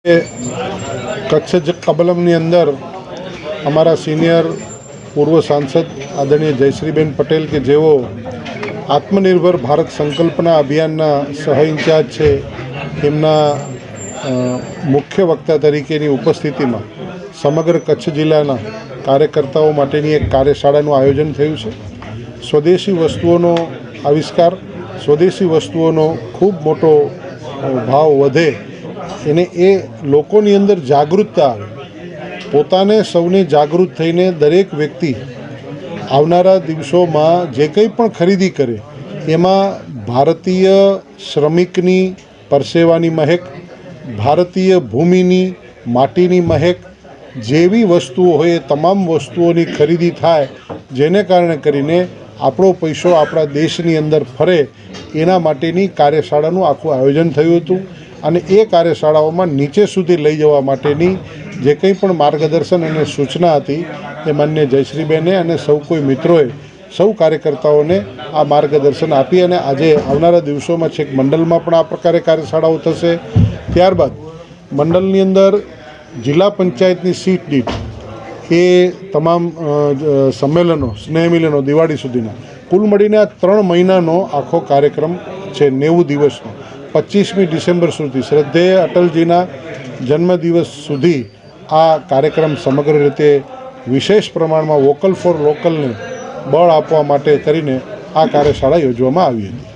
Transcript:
કચ્છ જ કબલમની અંદર અમારા સિનિયર પૂર્વ સાંસદ આદરણીય જયશ્રીબેન પટેલ કે જેઓ આત્મનિર્ભર ભારત સંકલ્પના અભિયાનના સહ ઇન્ચાર્જ છે, એમના મુખ્ય વક્તા તરીકેની ઉપસ્થિતિમાં સમગ્ર કચ્છ જિલ્લાના કાર્યકર્તાઓ માટેની એક કાર્યશાળાનું આયોજન થયું છે. સ્વદેશી વસ્તુઓનો આવિષ્કાર, સ્વદેશી વસ્તુઓનો ખૂબ મોટો ભાવ વધે એને એ લોકોની અંદર જાગૃતતા આવે. પોતાને સૌને જાગૃત થઈને દરેક વ્યક્તિ આવનારા દિવસોમાં જે કંઈ પણ ખરીદી કરે, એમાં ભારતીય શ્રમિકની પરસેવાની મહેક, ભારતીય ભૂમિની માટીની મહેક, જેવી વસ્તુઓ હોય એ તમામ વસ્તુઓની ખરીદી થાય, જેને કારણે કરીને આપણો પૈસો આપણા દેશની અંદર ફરે, એના માટેની કાર્યશાળાનું આખું આયોજન થયું હતું. અને એ કાર્યશાળાઓમાં નીચે સુધી લઈ જવા માટેની જે કંઈ પણ માર્ગદર્શન અને સૂચના હતી એ માન્ય જયશ્રીબેને અને સૌ કોઈ મિત્રોએ, સૌ કાર્યકર્તાઓને આ માર્ગદર્શન આપી અને આજે આવનારા દિવસોમાં છેક મંડળમાં પણ આ પ્રકારે કાર્યશાળાઓ થશે. ત્યારબાદ મંડળની અંદર જિલ્લા પંચાયતની સીટ દીઠ એ તમામ સંમેલનો, સ્નેહ મિલનો દિવાળી સુધીના, કુલ મળીને આ ત્રણ મહિનાનો આખો કાર્યક્રમ છે નેવું દિવસનો. પચીસમી ડિસેમ્બર સુધી શ્રદ્ધેય અટલજીના જન્મદિવસ સુધી આ કાર્યક્રમ સમગ્ર રીતે વિશેષ પ્રમાણમાં વોકલ ફોર લોકલને બળ આપવા માટે કરીને આ કાર્યશાળા યોજવામાં આવી હતી.